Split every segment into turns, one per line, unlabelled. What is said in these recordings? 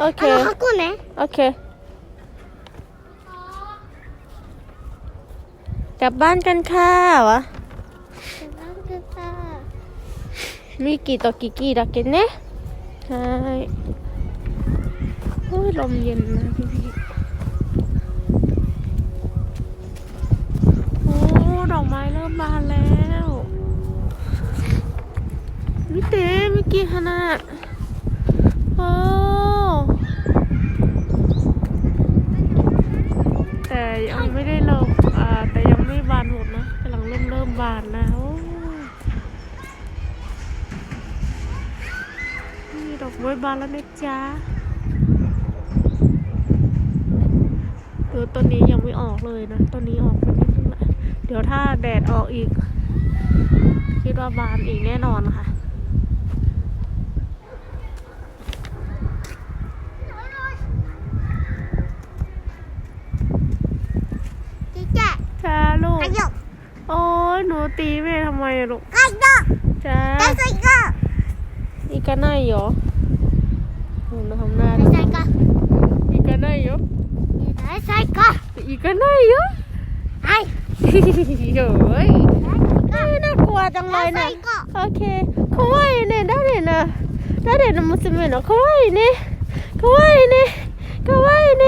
โอเค
나อ고
네 오케 이. กลับบ้านกันค่ะวะ มีกี่ต่อกี่กี่ดักกันเนะใช่โอ้ยลมเย็นนะพี่พี่โอ้ดอกไม้เริ่มบานแล้วมิเตมิกิฮานะาทแล้ว นี่ดอกไม้บานแล้วนะจ๊ะคือต้นนี้ยังไม่ออกเลยนะต้นนี้ออกไปนิดนึงละเดี๋ยวถ้าแดดออกอีก คิดว่าบานอีกแน่นอนค่ะจ้าลูก ยหนูตีแม่ทำไมอะลูก
はいよ
จ้า
大丈夫行こ
อีกาไนเหรอหนูทำหน้า
う
ดิ
大丈夫行こ
อีกาไนเหรอ
う大丈夫行こ
อีกาไนเหรอ
うはい
เฮ้ย
大丈夫行こ
เอ้ยน่ากลัวจัง
う
เลย
大丈
นะ
夫行こ
โอเคかわいいね誰な誰の娘のかわいいねかわいいねかわいいね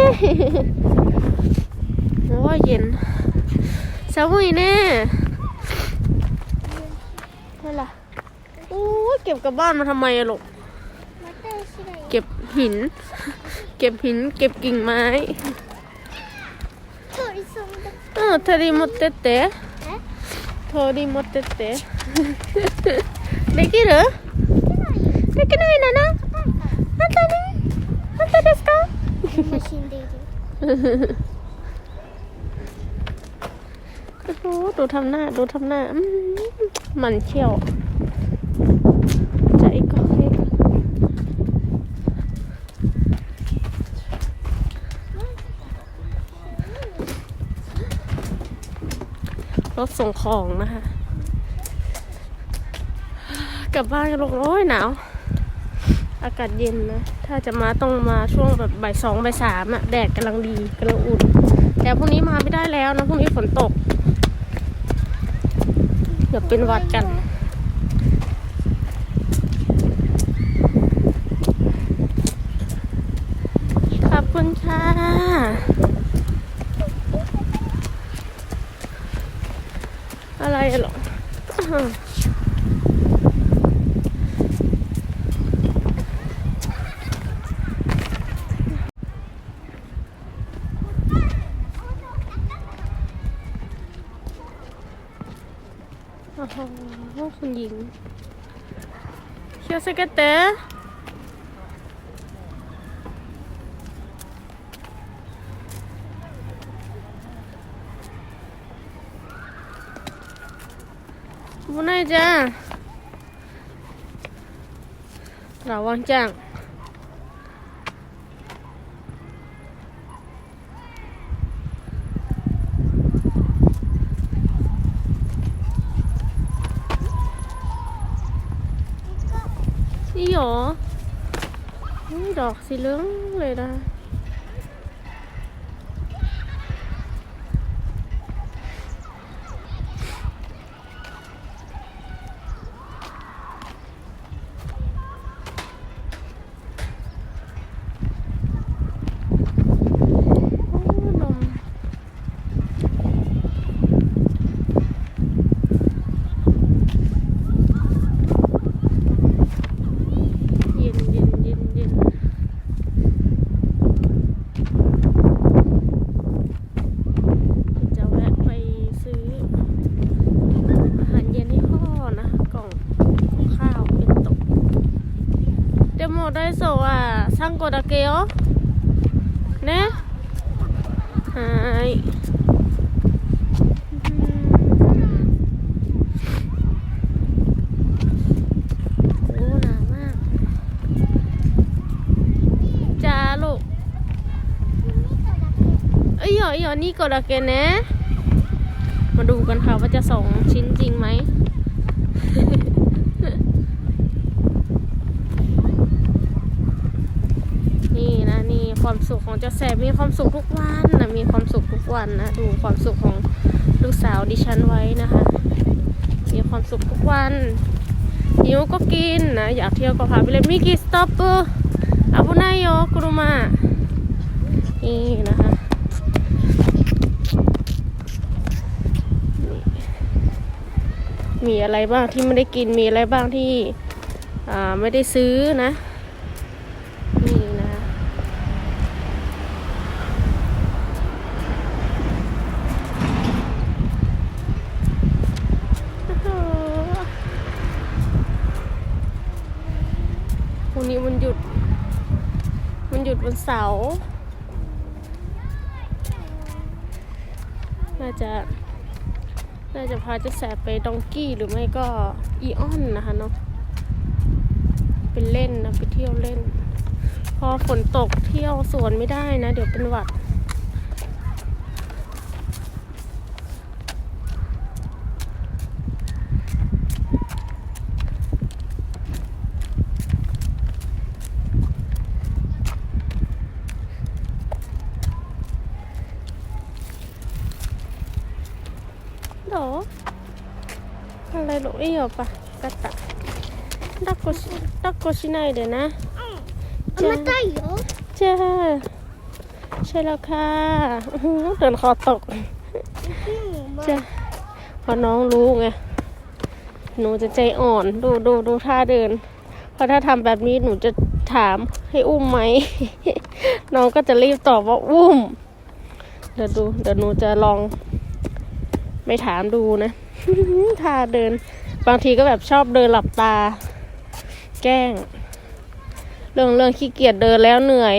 โอ้ยเย็น寒いね นั่นล่ะโอ้ยเก็บกลับบ้านมาทำไมอะลูก
うまた後ろへ
เก็บหิน เก็บหิน เก็บกิ่งไม้
通りそうだ
เออเธอดี持ってって
え
เธอดี持ってってできるできないなな本当に本当ですか
もう死んでいる
โอ้โหดูทำหน้าดูทำหน้ามันเชี่ยวใจก็เฮ้รถส่งของนะคะ กลับบ้านกันลูกโอ้ยหนาว อากาศเย็นนะ ถ้าจะมาต้องมาช่วงแบบบ่ายสองบ่ายสามอะแดดกำลังดีกำลังอุ่น แต่พรุ่งนี้มาไม่ได้แล้วนะพรุ่งนี้ฝนตก เดี๋ยวเป็นวัดกัน ขอบคุณค่ะอะไรหรอ อ้าวโอ้โหคุณหญิงเชียวสเกตเตอร์บุญนายจ้าระวังจัง นี่หรอดอกสีเหลืองเลยนะ โอ้ลมเย็นเย็นเย็นเย็นจะแวะไปซื้อ อาหารเย็นให้พ่อนะ กล่องข้าวเป็นตก เดโมได้โซอ่ะซังโกดาเกโอ ねはーいโอ้หนาวมากจ้าลูกเอ้ยหยอหยอนี่ก็ดาเกนนะ มาดูกันค่ะว่าจะสองชิ้นจริงไหม ความสุขของเจ้าแสบมีความสุขทุกวันนะมีความสุขทุกวันนะ ดูความสุขของลูกสาวดิฉันไว้นะคะ มีความสุขทุกวันหิวก็กินนะ อยากเที่ยวก็พาไปเล่นมิกิสต็อปเปอร์อาบุนายโยกรุมานี่นะคะมีอะไรบ้างที่ไม่ได้กินมีอะไรบ้างที่อ่าไม่ได้ซื้อนะ นี่นะ โอ้โห วันนี้มันหยุด มันหยุดวันเสาร์ น่าจะ น่าจะพาเจะแสบไปดองกี้หรือไม่ก็อีออนนะคะเนาะเป็นเล่นนะไปเที่ยวเล่น พอฝนตกเที่ยวสวนไม่ได้นะ เดี๋ยวเป็นหวัดどうอะไรลูกいいよパ分かった抱っこし抱っこしないでな
重たいよ
จ้าใช่แล้วค่ะอื้อหือเดินคอตก จ้ะเพอน้องรู้ไง หนูจะใจอ่อน ดูดูดูท่าเดิน เพราะถ้าทำแบบนี้หนูจะถามให้อุ้มไหม น้องก็จะรีบตอบว่าอุ้ม เดี๋ยวดู เดี๋ยวหนูจะลอง ไม่ถามดูนะ ทาเดิน บางทีก็แบบชอบเดินหลับตา แกล้ง เรื่องเรื่องขี้เกียจเดินแล้วเหนื่อย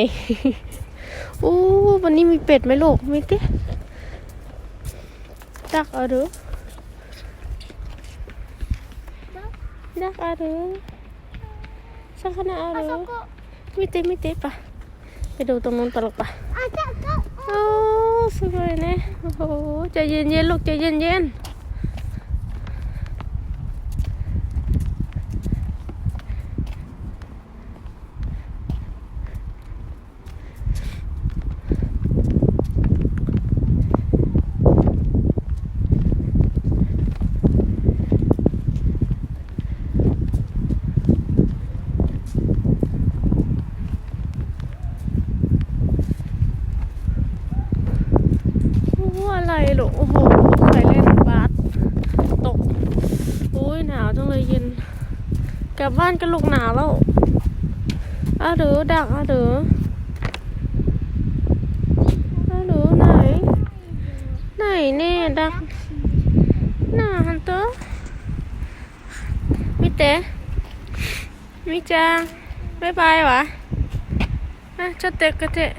โอ้วันนี้มีเป็ดไหมลูกมีติดักอะไรดั
กอะ
ไรสักขนาดเอะไรมีเต้มีเต้ปะไปดูตรงนู้นตลกปะโอ้สวยเนี่ยโอ้ใจเย็นเย็นลูกใจเย็นเย็น อะไรลูกโอ้โหใครเล่นบาสตก โอ้ยหนาวจังเลยเย็น กลับบ้านกันลูกหนาวแล้วอาเดือดักอาเดืออาเดือไหน ไหนแน่ดักหน้าฮันเตอร์มิเตะมิจังบ๊ายบายวะอะจะเตะกะเตะ